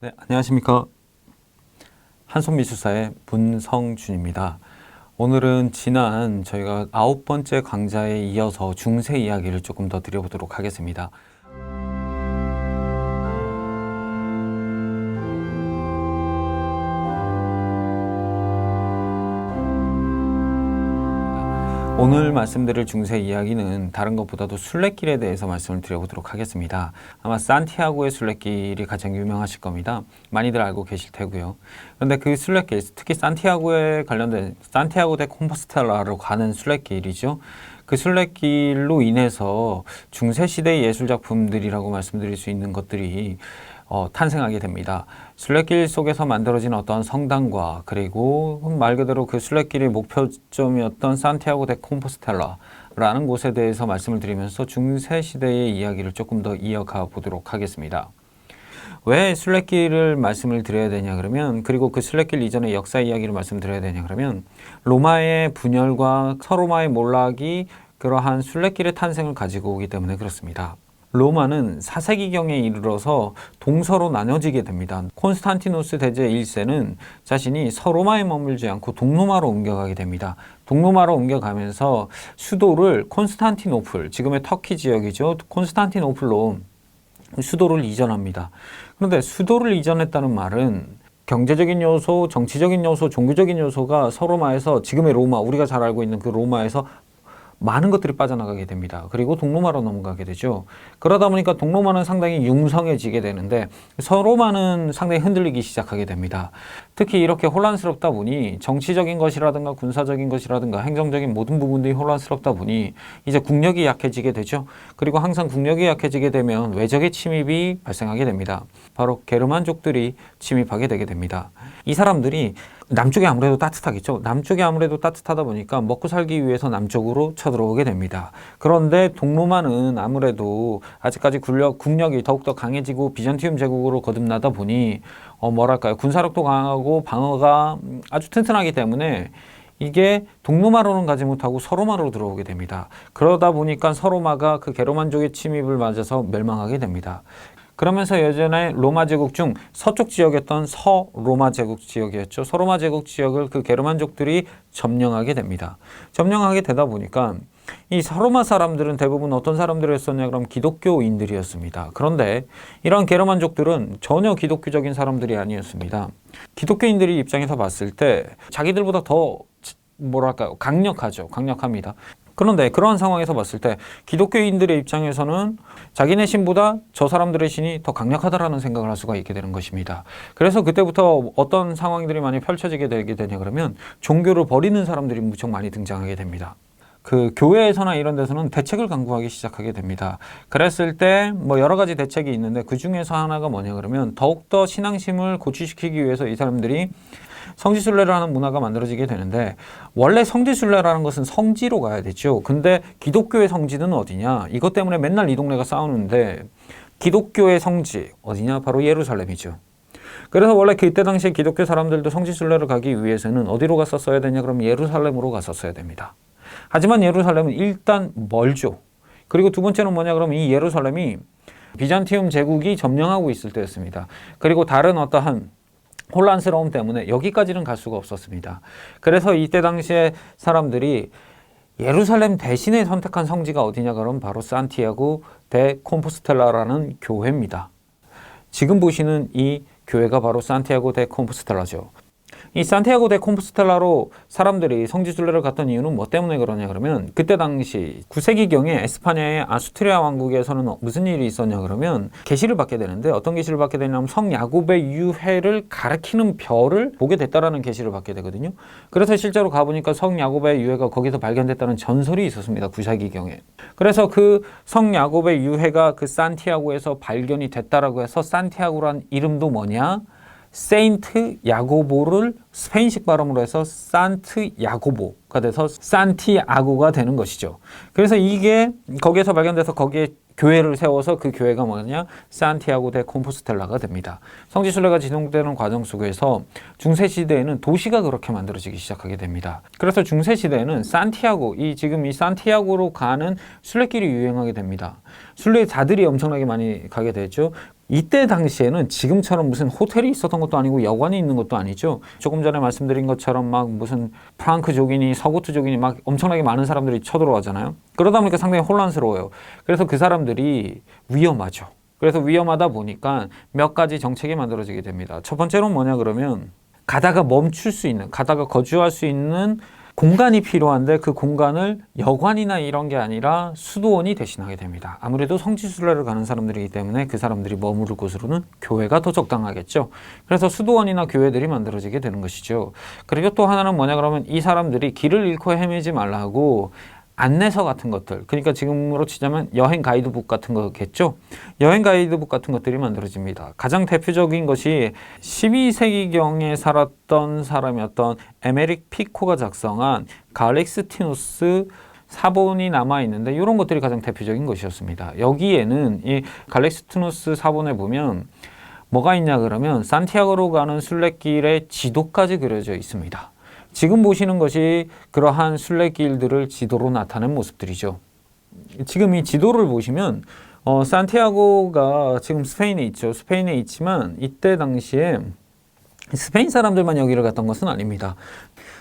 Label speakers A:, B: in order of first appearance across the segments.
A: 네, 안녕하십니까. 한손미술사의 문성준입니다. 오늘은 지난 저희가 아홉 번째 강좌에 이어서 중세 이야기를 조금 더 드려보도록 하겠습니다. 오늘 말씀드릴 중세 이야기는 다른 것보다도 순례길에 대해서 말씀을 드려보도록 하겠습니다. 아마 산티아고의 순례길이 가장 유명하실 겁니다. 많이들 알고 계실 테고요. 그런데 그 순례길, 특히 산티아고에 관련된 산티아고 대 콤포스텔라로 가는 순례길이죠. 그 순례길로 인해서 중세 시대의 예술 작품들이라고 말씀드릴 수 있는 것들이 어, 탄생하게 됩니다. 순례길 속에서 만들어진 어떤 성당과 그리고 말 그대로 그 순례길의 목표점이었던 산티아고 데 콤포스텔라라는 곳에 대해서 말씀을 드리면서 중세 시대의 이야기를 조금 더 이어가 보도록 하겠습니다. 왜 순례길을 말씀을 드려야 되냐 그러면 그리고 그 순례길 이전의 역사 이야기를 말씀드려야 되냐 그러면 로마의 분열과 서로마의 몰락이 그러한 순례길의 탄생을 가지고 오기 때문에 그렇습니다. 로마는 4세기경에 이르러서 동서로 나눠지게 됩니다. 콘스탄티노스 대제 1세는 자신이 서로마에 머물지 않고 동로마로 옮겨가게 됩니다. 동로마로 옮겨가면서 수도를 콘스탄티노플, 지금의 터키 지역이죠. 콘스탄티노플로 수도를 이전합니다. 그런데 수도를 이전했다는 말은 경제적인 요소, 정치적인 요소, 종교적인 요소가 서로마에서 지금의 로마, 우리가 잘 알고 있는 그 로마에서 많은 것들이 빠져나가게 됩니다. 그리고 동로마로 넘어가게 되죠. 그러다 보니까 동로마는 상당히 융성해지게 되는데 서로마는 상당히 흔들리기 시작하게 됩니다. 특히 이렇게 혼란스럽다 보니 정치적인 것이라든가 군사적인 것이라든가 행정적인 모든 부분들이 혼란스럽다 보니 이제 국력이 약해지게 되죠. 그리고 항상 국력이 약해지게 되면 외적의 침입이 발생하게 됩니다. 바로 게르만족들이 침입하게 되게 됩니다. 이 사람들이 남쪽이 아무래도 따뜻하겠죠. 남쪽이 아무래도 따뜻하다 보니까 먹고 살기 위해서 남쪽으로 쳐들어오게 됩니다. 그런데 동로마는 아무래도 아직까지 군력, 국력이 더욱더 강해지고 비잔티움 제국으로 거듭나다 보니 어 뭐랄까요 군사력도 강하고 방어가 아주 튼튼하기 때문에 이게 동로마로는 가지 못하고 서로마로 들어오게 됩니다. 그러다 보니까 서로마가 그 게로만족의 침입을 맞아서 멸망하게 됩니다. 그러면서 예전에 로마 제국 중 서쪽 지역이었던 서로마 제국 지역이었죠. 서로마 제국 지역을 그 게르만족들이 점령하게 됩니다. 점령하게 되다 보니까 이 서로마 사람들은 대부분 어떤 사람들이었었냐 그럼 기독교인들이었습니다. 그런데 이런 게르만족들은 전혀 기독교적인 사람들이 아니었습니다. 기독교인들이 입장에서 봤을 때 자기들보다 더 뭐랄까요 강력하죠. 강력합니다. 그런데 그러한 상황에서 봤을 때 기독교인들의 입장에서는 자기네 신보다 저 사람들의 신이 더 강력하다라는 생각을 할 수가 있게 되는 것입니다. 그래서 그때부터 어떤 상황들이 많이 펼쳐지게 되게 되냐 그러면 종교를 버리는 사람들이 무척 많이 등장하게 됩니다. 그 교회에서나 이런 데서는 대책을 강구하기 시작하게 됩니다. 그랬을 때 뭐 여러 가지 대책이 있는데 그 중에서 하나가 뭐냐 그러면 더욱더 신앙심을 고취시키기 위해서 이 사람들이 성지순례라는 문화가 만들어지게 되는데 원래 성지순례라는 것은 성지로 가야 되죠. 근데 기독교의 성지는 어디냐? 이것 때문에 맨날 이 동네가 싸우는데 기독교의 성지 어디냐? 바로 예루살렘이죠. 그래서 원래 그때 당시에 기독교 사람들도 성지순례를 가기 위해서는 어디로 갔었어야 되냐? 그럼 예루살렘으로 갔었어야 됩니다. 하지만 예루살렘은 일단 멀죠. 그리고 두 번째는 뭐냐? 그러면 이 예루살렘이 비잔티움 제국이 점령하고 있을 때였습니다. 그리고 다른 어떠한 혼란스러움 때문에 여기까지는 갈 수가 없었습니다. 그래서 이때 당시에 사람들이 예루살렘 대신에 선택한 성지가 어디냐 그러면 바로 산티아고 데 콤포스텔라라는 교회입니다. 지금 보시는 이 교회가 바로 산티아고 데 콤포스텔라죠. 이 산티아고 데 콤포스텔라로 사람들이 성지순례를 갔던 이유는 뭐 때문에 그러냐 그러면 그때 당시 9세기경에 에스파냐의 아스트리아 왕국에서는 무슨 일이 있었냐 그러면 계시를 받게 되는데 어떤 계시를 받게 되냐면 성 야곱의 유해를 가리키는 별을 보게 됐다라는 계시를 받게 되거든요. 그래서 실제로 가보니까 성 야곱의 유해가 거기서 발견됐다는 전설이 있었습니다. 9세기경에. 그래서 그 성 야곱의 유해가 그 산티아고에서 발견이 됐다라고 해서 산티아고란 이름도 뭐냐? 세인트 야고보를 스페인식 발음으로 해서 산트 야고보가 돼서 산티아고가 되는 것이죠. 그래서 이게 거기에서 발견돼서 거기에 교회를 세워서 그 교회가 뭐냐? 산티아고 데 콤포스텔라가 됩니다. 성지순례가 진행되는 과정 속에서 중세 시대에는 도시가 그렇게 만들어지기 시작하게 됩니다. 그래서 중세 시대에는 산티아고, 이 지금 이 산티아고로 가는 순례길이 유행하게 됩니다. 순례자들이 엄청나게 많이 가게 되죠. 이때 당시에는 지금처럼 무슨 호텔이 있었던 것도 아니고 여관이 있는 것도 아니죠. 조금 전에 말씀드린 것처럼 막 무슨 프랑크족이니 서구트족이니 막 엄청나게 많은 사람들이 쳐들어가잖아요. 그러다 보니까 상당히 혼란스러워요. 그래서 그 사람들이 위험하죠. 그래서 위험하다 보니까 몇 가지 정책이 만들어지게 됩니다. 첫 번째로는 뭐냐 그러면 가다가 멈출 수 있는, 가다가 거주할 수 있는 공간이 필요한데 그 공간을 여관이나 이런 게 아니라 수도원이 대신하게 됩니다. 아무래도 성지순례를 가는 사람들이기 때문에 그 사람들이 머무를 곳으로는 교회가 더 적당하겠죠. 그래서 수도원이나 교회들이 만들어지게 되는 것이죠. 그리고 또 하나는 뭐냐 그러면 이 사람들이 길을 잃고 헤매지 말라고 안내서 같은 것들. 그러니까 지금으로 치자면 여행 가이드북 같은 거겠죠? 여행 가이드북 같은 것들이 만들어집니다. 가장 대표적인 것이 12세기경에 살았던 사람이었던 에메릭 피코가 작성한 갈릭스티누스 사본이 남아 있는데 이런 것들이 가장 대표적인 것이었습니다. 여기에는 이 갈릭스티누스 사본에 보면 뭐가 있냐 그러면 산티아고로 가는 순례길의 지도까지 그려져 있습니다 지금 보시는 것이 그러한 순례길들을 지도로 나타낸 모습들이죠. 지금 이 지도를 보시면 어, 산티아고가 지금 스페인에 있죠. 스페인에 있지만 이때 당시에 스페인 사람들만 여기를 갔던 것은 아닙니다.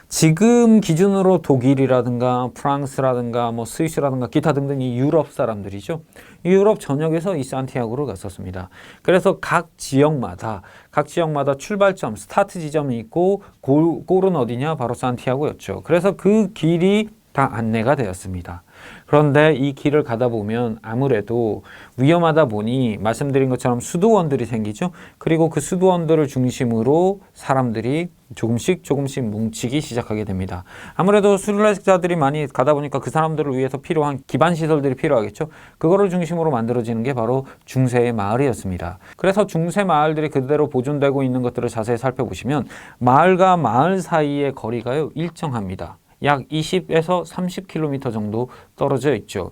A: 지금 기준으로 독일이라든가 프랑스라든가 뭐 스위스라든가 기타 등등 이 유럽 사람들이죠. 유럽 전역에서 이 산티아고를 갔었습니다. 그래서 각 지역마다 각 지역마다 출발점, 스타트 지점이 있고 골, 골은 어디냐? 바로 산티아고였죠. 그래서 그 길이 다 안내가 되었습니다. 그런데 이 길을 가다 보면 아무래도 위험하다 보니 말씀드린 것처럼 수도원들이 생기죠. 그리고 그 수도원들을 중심으로 사람들이 조금씩 조금씩 뭉치기 시작하게 됩니다. 아무래도 순례자들이 많이 가다 보니까 그 사람들을 위해서 필요한 기반 시설들이 필요하겠죠. 그거를 중심으로 만들어지는 게 바로 중세의 마을이었습니다. 그래서 중세 마을들이 그대로 보존되고 있는 것들을 자세히 살펴보시면 마을과 마을 사이의 거리가요 일정합니다. 약 20에서 30km 정도 떨어져 있죠.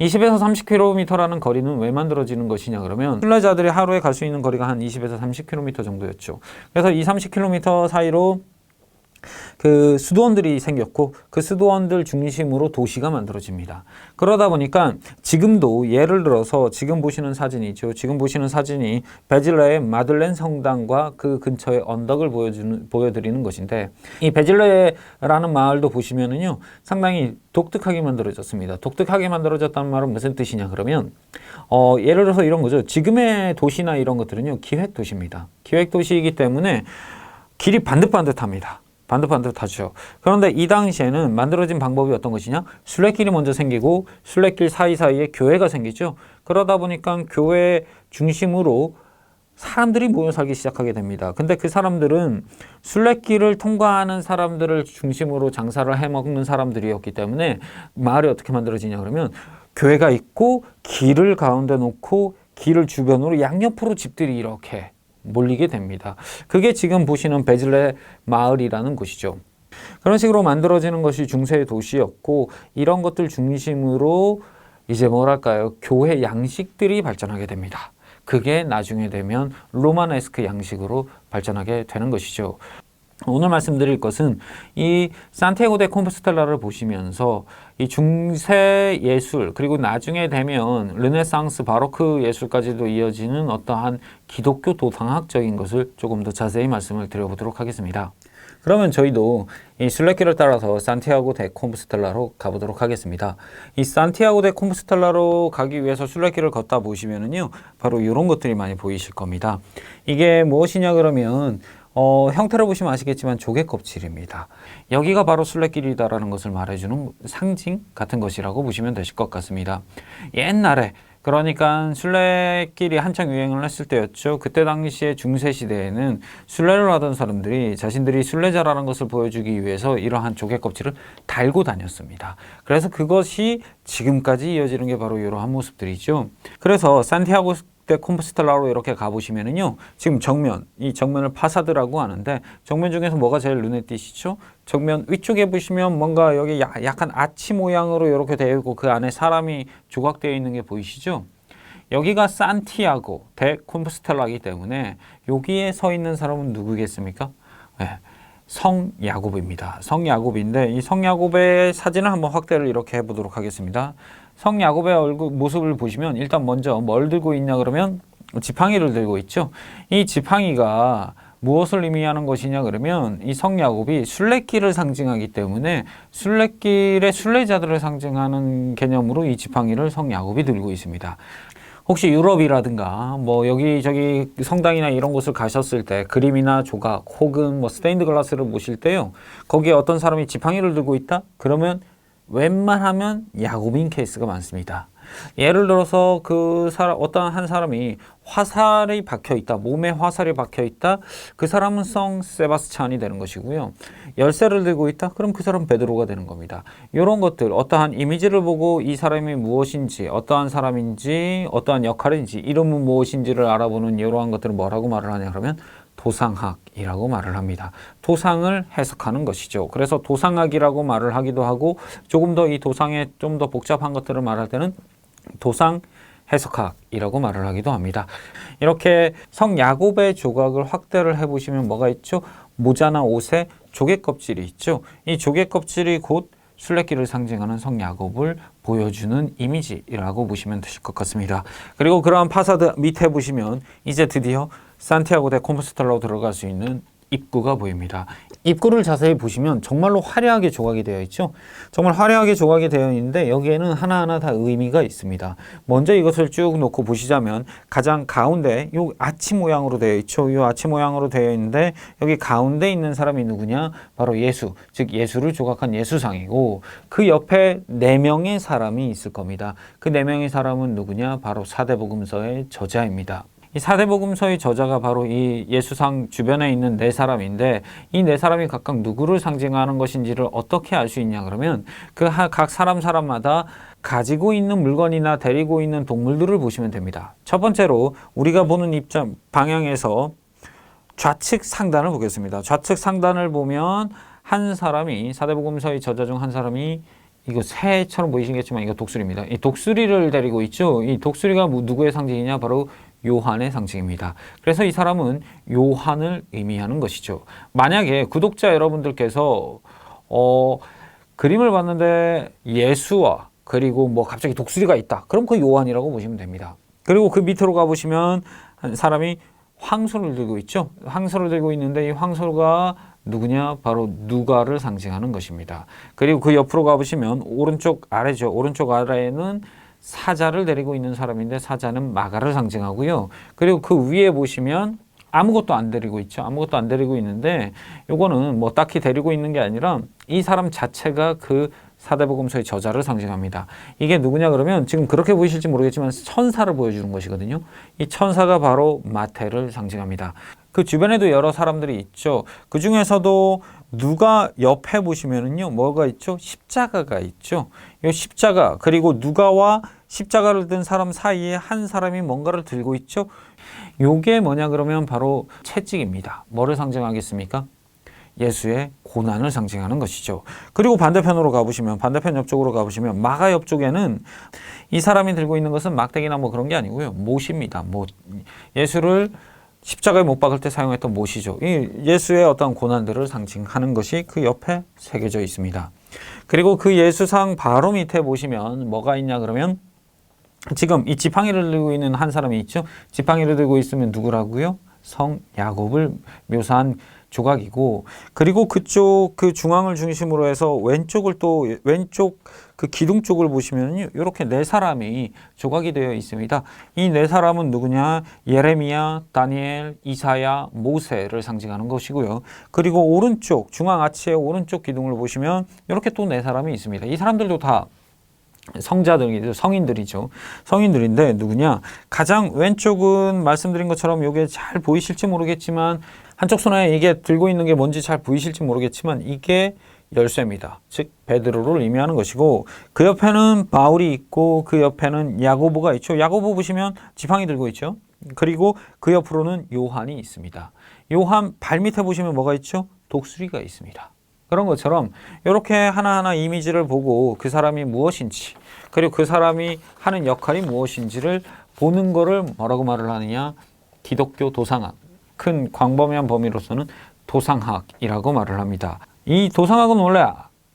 A: 20에서 30km라는 거리는 왜 만들어지는 것이냐 그러면 순례자들이 하루에 갈 수 있는 거리가 한 20에서 30km 정도였죠. 그래서 이 30km 사이로 그 수도원들이 생겼고 그 수도원들 중심으로 도시가 만들어집니다. 그러다 보니까 지금도 예를 들어서 지금 보시는 사진이죠. 지금 보시는 사진이 베질레의 마들렌 성당과 그 근처의 언덕을 보여주는 보여드리는 것인데 이 베질레라는 마을도 보시면은요 상당히 독특하게 만들어졌습니다. 독특하게 만들어졌다는 말은 무슨 뜻이냐 그러면 어, 예를 들어서 이런 거죠. 지금의 도시나 이런 것들은요 기획 도시입니다. 기획 도시이기 때문에 길이 반듯반듯합니다. 반듯반듯 하죠. 그런데 이 당시에는 만들어진 방법이 어떤 것이냐? 순례길이 먼저 생기고 순례길 사이사이에 교회가 생기죠. 그러다 보니까 교회 중심으로 사람들이 모여 살기 시작하게 됩니다. 근데 그 사람들은 순례길을 통과하는 사람들을 중심으로 장사를 해먹는 사람들이었기 때문에 마을이 어떻게 만들어지냐 그러면 교회가 있고 길을 가운데 놓고 길을 주변으로 양옆으로 집들이 이렇게 몰리게 됩니다. 그게 지금 보시는 베질레 마을이라는 곳이죠. 그런 식으로 만들어지는 것이 중세의 도시였고 이런 것들 중심으로 이제 뭐랄까요 교회 양식들이 발전하게 됩니다. 그게 나중에 되면 로마네스크 양식으로 발전하게 되는 것이죠. 오늘 말씀드릴 것은 이 산티아고 데 콤포스텔라를 보시면서 이 중세 예술 그리고 나중에 되면 르네상스 바로크 예술까지도 이어지는 어떠한 기독교 도상학적인 것을 조금 더 자세히 말씀을 드려보도록 하겠습니다. 그러면 저희도 이 순례길을 따라서 산티아고 데 콤포스텔라로 가보도록 하겠습니다. 이 산티아고 데 콤포스텔라로 가기 위해서 순례길을 걷다 보시면은요, 바로 이런 것들이 많이 보이실 겁니다. 이게 무엇이냐 그러면 어, 형태를 보시면 아시겠지만 조개 껍질입니다. 여기가 바로 순례길이다라는 것을 말해주는 상징 같은 것이라고 보시면 되실 것 같습니다. 옛날에 그러니까 순례길이 한창 유행을 했을 때였죠. 그때 당시에 중세 시대에는 순례를 하던 사람들이 자신들이 순례자라는 것을 보여주기 위해서 이러한 조개 껍질을 달고 다녔습니다. 그래서 그것이 지금까지 이어지는 게 바로 이러한 모습들이죠. 그래서 산티아고 때 콤포스텔라로 이렇게 가보시면은요, 지금 정면, 이 정면을 파사드라고 하는데, 정면 중에서 뭐가 제일 눈에 띄시죠? 정면 위쪽에 보시면 뭔가 여기 야, 약간 아치 모양으로 이렇게 되어 있고, 그 안에 사람이 조각되어 있는 게 보이시죠? 여기가 산티아고 대 콤포스텔라이기 때문에 여기에 서 있는 사람은 누구겠습니까? 네. 성 야곱입니다. 성 야곱인데 이 성 야곱의 사진을 한번 확대를 이렇게 해보도록 하겠습니다. 성 야곱의 얼굴 모습을 보시면 일단 먼저 뭘 들고 있냐 그러면 지팡이를 들고 있죠. 이 지팡이가 무엇을 의미하는 것이냐 그러면 이 성 야곱이 순례길을 상징하기 때문에 순례길의 순례자들을 상징하는 개념으로 이 지팡이를 성 야곱이 들고 있습니다. 혹시 유럽이라든가 뭐 여기저기 성당이나 이런 곳을 가셨을 때 그림이나 조각 혹은 뭐 스테인드 글라스를 보실 때요. 거기에 어떤 사람이 지팡이를 들고 있다? 그러면 웬만하면 야곱인 케이스가 많습니다. 예를 들어서 그 사람 어떤 한 사람이 화살이 박혀 있다 몸에 화살이 박혀 있다 그 사람은 성 세바스찬이 되는 것이고요 열쇠를 들고 있다 그럼 그 사람은 베드로가 되는 겁니다 이런 것들 어떠한 이미지를 보고 이 사람이 무엇인지 어떠한 사람인지 어떠한 역할인지 이름은 무엇인지를 알아보는 이러한 것들을 뭐라고 말을 하냐 그러면 도상학이라고 말을 합니다. 도상을 해석하는 것이죠. 그래서 도상학이라고 말을 하기도 하고 조금 더 이 도상의 좀더 복잡한 것들을 말할 때는 도상 해석학이라고 말을 하기도 합니다. 이렇게 성 야곱의 조각을 확대를 해보시면 뭐가 있죠? 모자나 옷에 조개 껍질이 있죠. 이 조개 껍질이 곧 순례길을 상징하는 성 야곱을 보여주는 이미지라고 보시면 되실 것 같습니다. 그리고 그러한 파사드 밑에 보시면 이제 드디어 산티아고 대 콤포스텔라로 들어갈 수 있는 입구가 보입니다. 입구를 자세히 보시면 정말로 화려하게 조각이 되어 있죠. 정말 화려하게 조각이 되어 있는데 여기에는 하나하나 다 의미가 있습니다. 먼저 이것을 쭉 놓고 보시자면 가장 가운데 요 아치 모양으로 되어 있죠. 요 아치 모양으로 되어 있는데 여기 가운데 있는 사람이 누구냐? 바로 예수, 즉 예수를 조각한 예수상이고 그 옆에 네 명의 사람이 있을 겁니다. 그 네 명의 사람은 누구냐? 바로 사대복음서의 저자입니다. 이 사대복음서의 저자가 바로 이 예수상 주변에 있는 네 사람인데 이 네 사람이 각각 누구를 상징하는 것인지를 어떻게 알 수 있냐 그러면 그 각 사람 사람마다 가지고 있는 물건이나 데리고 있는 동물들을 보시면 됩니다. 첫 번째로 우리가 보는 입장 방향에서 좌측 상단을 보겠습니다. 좌측 상단을 보면 한 사람이 사대복음서의 저자 중 한 사람이 이거 새처럼 보이시겠지만 이거 독수리입니다. 이 독수리를 데리고 있죠. 이 독수리가 뭐 누구의 상징이냐? 바로 요한의 상징입니다. 그래서 이 사람은 요한을 의미하는 것이죠. 만약에 구독자 여러분들께서 어, 그림을 봤는데 예수와 그리고 뭐 갑자기 독수리가 있다. 그럼 그 요한이라고 보시면 됩니다. 그리고 그 밑으로 가보시면 한 사람이 황소를 들고 있죠. 황소를 들고 있는데 이 황소가 누구냐? 바로 누가를 상징하는 것입니다. 그리고 그 옆으로 가보시면 오른쪽 아래죠. 오른쪽 아래에는 사자를 데리고 있는 사람인데 사자는 마가를 상징하고요. 그리고 그 위에 보시면 아무것도 안 데리고 있죠. 아무것도 안 데리고 있는데 요거는 뭐 딱히 데리고 있는 게 아니라 이 사람 자체가 그 사대복음서의 저자를 상징합니다. 이게 누구냐 그러면 지금 그렇게 보이실지 모르겠지만 천사를 보여주는 것이거든요. 이 천사가 바로 마태를 상징합니다. 그 주변에도 여러 사람들이 있죠. 그 중에서도 누가 옆에 보시면은요, 뭐가 있죠? 십자가가 있죠. 이 십자가, 그리고 누가와 십자가를 든 사람 사이에 한 사람이 뭔가를 들고 있죠. 요게 뭐냐 그러면 바로 채찍입니다. 뭐를 상징하겠습니까? 예수의 고난을 상징하는 것이죠. 그리고 반대편으로 가보시면 반대편 옆쪽으로 가보시면 마가 옆쪽에는 이 사람이 들고 있는 것은 막대기나 뭐 그런 게 아니고요. 못입니다. 못. 예수를 십자가에 못 박을 때 사용했던 못이죠. 이 예수의 어떤 고난들을 상징하는 것이 그 옆에 새겨져 있습니다. 그리고 그 예수상 바로 밑에 보시면 뭐가 있냐 그러면 지금 이 지팡이를 들고 있는 한 사람이 있죠. 지팡이를 들고 있으면 누구라고요? 성 야곱을 묘사한 조각이고 그리고 그쪽 그 중앙을 중심으로 해서 왼쪽을 또 왼쪽 그 기둥 쪽을 보시면요 이렇게 네 사람이 조각이 되어 있습니다. 이 네 사람은 누구냐? 예레미야, 다니엘, 이사야, 모세를 상징하는 것이고요. 그리고 오른쪽 중앙 아치의 오른쪽 기둥을 보시면 이렇게 또 네 사람이 있습니다. 이 사람들도 다 성자들이죠. 성인들이죠. 성인들인데 누구냐? 가장 왼쪽은 말씀드린 것처럼 이게 잘 보이실지 모르겠지만 한쪽 손에 이게 들고 있는 게 뭔지 잘 보이실지 모르겠지만 이게 열쇠입니다. 즉 베드로를 의미하는 것이고 그 옆에는 바울이 있고 그 옆에는 야고보가 있죠. 야고보 보시면 지팡이 들고 있죠. 그리고 그 옆으로는 요한이 있습니다. 요한 발 밑에 보시면 뭐가 있죠? 독수리가 있습니다. 그런 것처럼 이렇게 하나하나 이미지를 보고 그 사람이 무엇인지 그리고 그 사람이 하는 역할이 무엇인지를 보는 거를 뭐라고 말을 하느냐 기독교 도상학 큰 광범위한 범위로서는 도상학이라고 말을 합니다. 이 도상학은 원래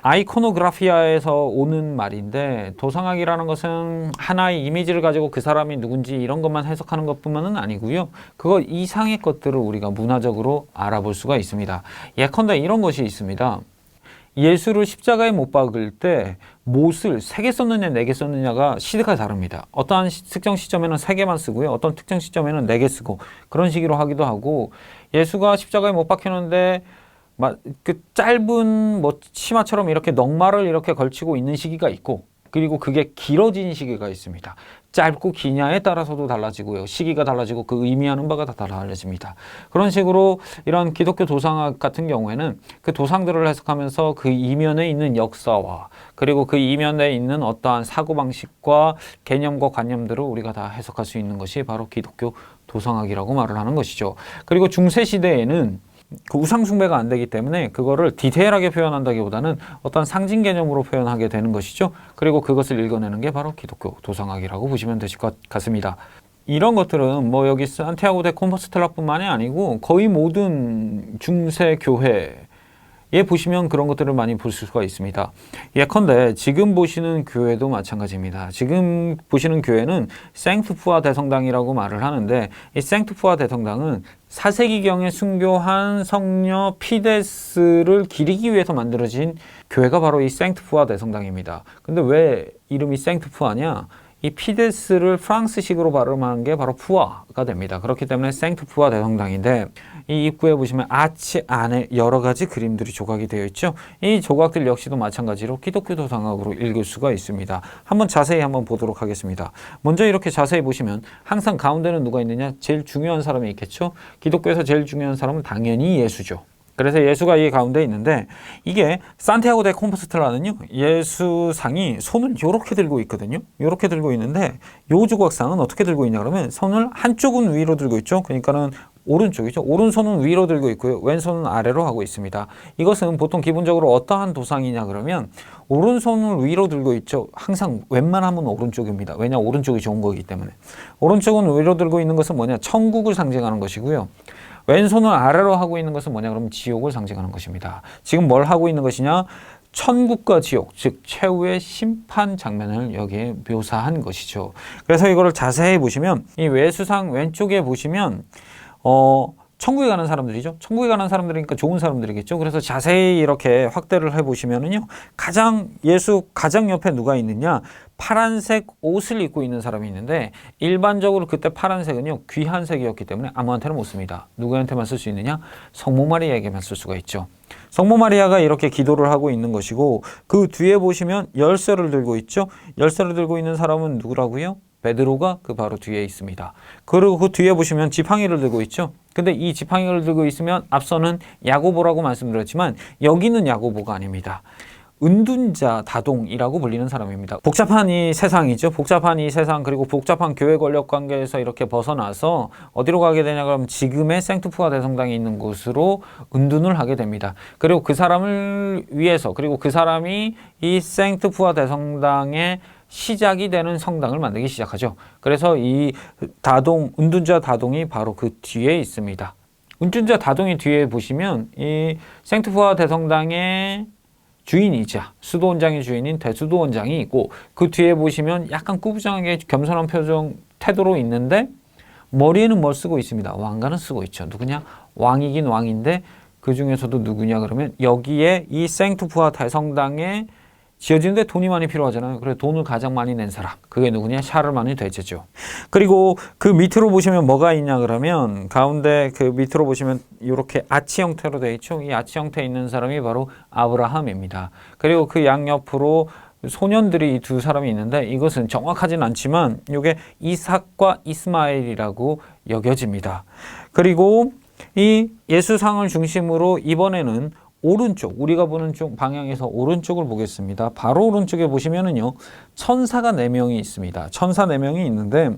A: 아이코노그라피아에서 오는 말인데 도상학이라는 것은 하나의 이미지를 가지고 그 사람이 누군지 이런 것만 해석하는 것뿐만은 아니고요. 그거 이상의 것들을 우리가 문화적으로 알아볼 수가 있습니다. 예컨대 이런 것이 있습니다. 예수를 십자가에 못 박을 때 못을 세 개 썼느냐 네 개 썼느냐가 시대가 다릅니다. 어떠한 시- 특정 시점에는 세 개만 쓰고요. 어떤 특정 시점에는 네 개 쓰고 그런 식으로 하기도 하고 예수가 십자가에 못 박혔는데 마- 그 짧은 뭐 치마처럼 이렇게 넉마를 이렇게 걸치고 있는 시기가 있고 그리고 그게 길어진 시기가 있습니다. 짧고 기냐에 따라서도 달라지고요. 시기가 달라지고 그 의미하는 바가 다 달라집니다. 그런 식으로 이런 기독교 도상학 같은 경우에는 그 도상들을 해석하면서 그 이면에 있는 역사와 그리고 그 이면에 있는 어떠한 사고방식과 개념과 관념들을 우리가 다 해석할 수 있는 것이 바로 기독교 도상학이라고 말을 하는 것이죠. 그리고 중세시대에는 그 우상 숭배가 안 되기 때문에 그거를 디테일하게 표현한다기보다는 어떤 상징 개념으로 표현하게 되는 것이죠. 그리고 그것을 읽어내는 게 바로 기독교 도상학이라고 보시면 되실 것 같습니다. 이런 것들은 뭐 여기 산티아고 대 콤퍼스텔라뿐만이 아니고 거의 모든 중세 교회 에 보시면 그런 것들을 많이 볼 수가 있습니다. 예컨대 지금 보시는 교회도 마찬가지입니다. 지금 보시는 교회는 생트푸아 대성당이라고 말을 하는데 이 생트푸아 대성당은 4세기경에 순교한 성녀 피데스를 기리기 위해서 만들어진 교회가 바로 이 생트푸아 대성당입니다. 근데 왜 이름이 생트푸아냐? 이 피데스를 프랑스식으로 발음하는 게 바로 푸아가 됩니다. 그렇기 때문에 생트 푸아 대성당인데 이 입구에 보시면 아치 안에 여러 가지 그림들이 조각이 되어 있죠. 이 조각들 역시도 마찬가지로 기독교 도 상학으로 읽을 수가 있습니다. 한번 자세히 한번 보도록 하겠습니다. 먼저 이렇게 자세히 보시면 항상 가운데는 누가 있느냐? 제일 중요한 사람이 있겠죠. 기독교에서 제일 중요한 사람은 당연히 예수죠. 그래서 예수가 이 가운데 있는데 이게 산티아고 데 콤포스텔라는요 예수상이 손을 이렇게 들고 있거든요. 이렇게 들고 있는데 요 조각상은 어떻게 들고 있냐 그러면 손을 한쪽은 위로 들고 있죠. 그러니까는 오른쪽이죠. 오른손은 위로 들고 있고요. 왼손은 아래로 하고 있습니다. 이것은 보통 기본적으로 어떠한 도상이냐 그러면 오른손을 위로 들고 있죠. 항상 웬만하면 오른쪽입니다. 왜냐 오른쪽이 좋은 거기 때문에. 오른쪽은 위로 들고 있는 것은 뭐냐? 천국을 상징하는 것이고요 왼손을 아래로 하고 있는 것은 뭐냐 그러면 지옥을 상징하는 것입니다. 지금 뭘 하고 있는 것이냐? 천국과 지옥, 즉 최후의 심판 장면을 여기에 묘사한 것이죠. 그래서 이거를 자세히 보시면 이 외수상 왼쪽에 보시면 어 천국에 가는 사람들이죠. 천국에 가는 사람들이니까 좋은 사람들이겠죠. 그래서 자세히 이렇게 확대를 해 보시면은요. 가장 예수 가장 옆에 누가 있느냐? 파란색 옷을 입고 있는 사람이 있는데 일반적으로 그때 파란색은요 귀한 색이었기 때문에 아무한테나 못 씁니다. 누구한테만 쓸 수 있느냐? 성모 마리아에게만 쓸 수가 있죠. 성모 마리아가 이렇게 기도를 하고 있는 것이고 그 뒤에 보시면 열쇠를 들고 있죠. 열쇠를 들고 있는 사람은 누구라고요? 베드로가 그 바로 뒤에 있습니다. 그리고 그 뒤에 보시면 지팡이를 들고 있죠. 근데 이 지팡이를 들고 있으면 앞서는 야고보라고 말씀드렸지만 여기는 야고보가 아닙니다. 은둔자 다동이라고 불리는 사람입니다. 복잡한 이 세상이죠. 복잡한 이 세상 그리고 복잡한 교회 권력 관계에서 이렇게 벗어나서 어디로 가게 되냐 그러면 지금의 생투프가 대성당이 있는 곳으로 은둔을 하게 됩니다. 그리고 그 사람을 위해서 그리고 그 사람이 이 생투프아 대성당의 시작이 되는 성당을 만들기 시작하죠. 그래서 이 다동 은둔자 다동이 바로 그 뒤에 있습니다. 은둔자 다동이 뒤에 보시면 이 생투프아 대성당의 주인이자 수도원장의 주인인 대수도원장이 있고 그 뒤에 보시면 약간 꾸부장하게 겸손한 표정 태도로 있는데 머리에는 뭘 쓰고 있습니다. 왕관은 쓰고 있죠. 누구냐? 왕이긴 왕인데 그 중에서도 누구냐 그러면 여기에 이 생투프아 대성당에 지어지는데 돈이 많이 필요하잖아요. 그래서 돈을 가장 많이 낸 사람. 그게 누구냐? 샤르만이 대제죠. 그리고 그 밑으로 보시면 뭐가 있냐 그러면 가운데 그 밑으로 보시면 이렇게 아치 형태로 되어 있죠. 이 아치 형태에 있는 사람이 바로 아브라함입니다. 그리고 그 양옆으로 소년들이 이 두 사람이 있는데 이것은 정확하진 않지만 이게 이삭과 이스마엘이라고 여겨집니다. 그리고 이 예수상을 중심으로 이번에는 오른쪽 우리가 보는 쪽 방향에서 오른쪽을 보겠습니다. 바로 오른쪽에 보시면은요 천사가 네 명이 있습니다. 천사 네 명이 있는데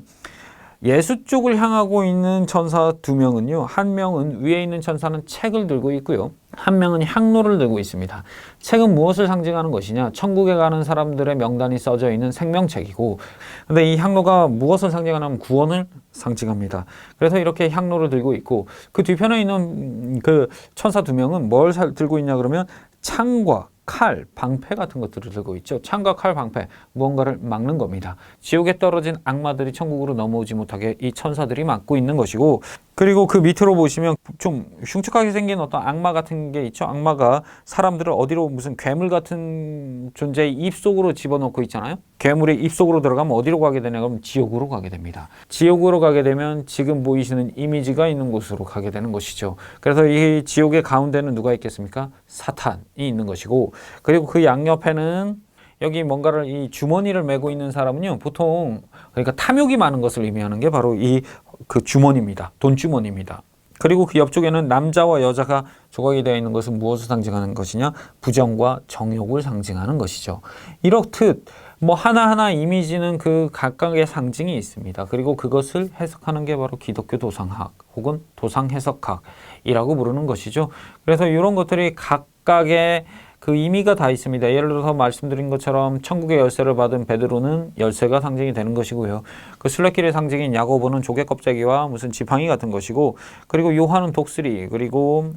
A: 예수 쪽을 향하고 있는 천사 두 명은요 한 명은 위에 있는 천사는 책을 들고 있고요 한 명은 향로를 들고 있습니다. 책은 무엇을 상징하는 것이냐? 천국에 가는 사람들의 명단이 써져 있는 생명책이고, 근데 이 향로가 무엇을 상징하냐면 구원을 상징합니다. 그래서 이렇게 향로를 들고 있고, 그 뒤편에 있는 그 천사 두 명은 뭘 살- 들고 있냐 그러면 창과 칼, 방패 같은 것들을 들고 있죠. 창과 칼, 방패, 무언가를 막는 겁니다. 지옥에 떨어진 악마들이 천국으로 넘어오지 못하게 이 천사들이 막고 있는 것이고, 그리고 그 밑으로 보시면 좀 흉측하게 생긴 어떤 악마 같은 게 있죠. 악마가 사람들을 어디로 무슨 괴물 같은 존재의 입 속으로 집어넣고 있잖아요. 괴물의 입속으로 들어가면 어디로 가게 되냐 그러면 지옥으로 가게 됩니다. 지옥으로 가게 되면 지금 보이시는 이미지가 있는 곳으로 가게 되는 것이죠. 그래서 이 지옥의 가운데는 누가 있겠습니까? 사탄이 있는 것이고 그리고 그 양옆에는 여기 뭔가를 이 주머니를 메고 있는 사람은요 보통 그러니까 탐욕이 많은 것을 의미하는 게 바로 이 그 주머니입니다 돈 주머니입니다 그리고 그 옆쪽에는 남자와 여자가 조각이 되어 있는 것은 무엇을 상징하는 것이냐 부정과 정욕을 상징하는 것이죠 이렇듯 뭐 하나하나 이미지는 그 각각의 상징이 있습니다 그리고 그것을 해석하는 게 바로 기독교 도상학 혹은 도상 해석학이라고 부르는 것이죠 그래서 이런 것들이 각각의 그 의미가 다 있습니다. 예를 들어서 말씀드린 것처럼 천국의 열쇠를 받은 베드로는 열쇠가 상징이 되는 것이고요. 그 순례길의 상징인 야고보는 조개 껍데기와 무슨 지팡이 같은 것이고 그리고 요한은 독수리 그리고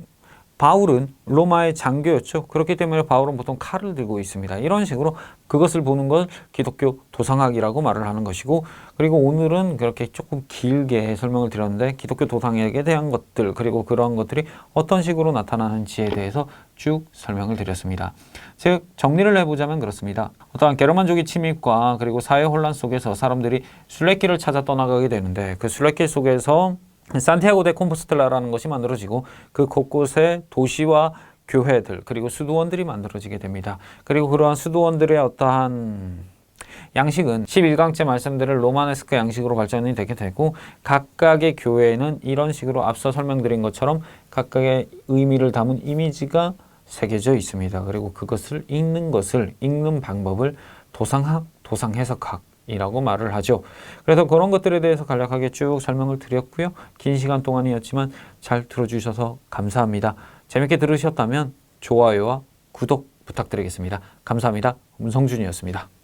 A: 바울은 로마의 장교였죠. 그렇기 때문에 바울은 보통 칼을 들고 있습니다. 이런 식으로 그것을 보는 걸 기독교 도상학이라고 말을 하는 것이고 그리고 오늘은 그렇게 조금 길게 설명을 드렸는데 기독교 도상학에 대한 것들 그리고 그러한 것들이 어떤 식으로 나타나는지에 대해서 쭉 설명을 드렸습니다. 즉 정리를 해보자면 그렇습니다. 어떠한 게르만족의 침입과 그리고 사회 혼란 속에서 사람들이 순례길을 찾아 떠나가게 되는데 그 순례길 속에서 산티아고 데 콤포스텔라라는 것이 만들어지고 그 곳곳에 도시와 교회들 그리고 수도원들이 만들어지게 됩니다. 그리고 그러한 수도원들의 어떠한 양식은 11강째 말씀드릴 로마네스크 양식으로 발전이 되게 되고 각각의 교회에는 이런 식으로 앞서 설명드린 것처럼 각각의 의미를 담은 이미지가 새겨져 있습니다. 그리고 그것을 읽는 것을 읽는 방법을 도상학, 도상 해석학 이라고 말을 하죠. 그래서 그런 것들에 대해서 간략하게 쭉 설명을 드렸고요. 긴 시간 동안이었지만 잘 들어주셔서 감사합니다. 재밌게 들으셨다면 좋아요와 구독 부탁드리겠습니다. 감사합니다. 문성준이었습니다.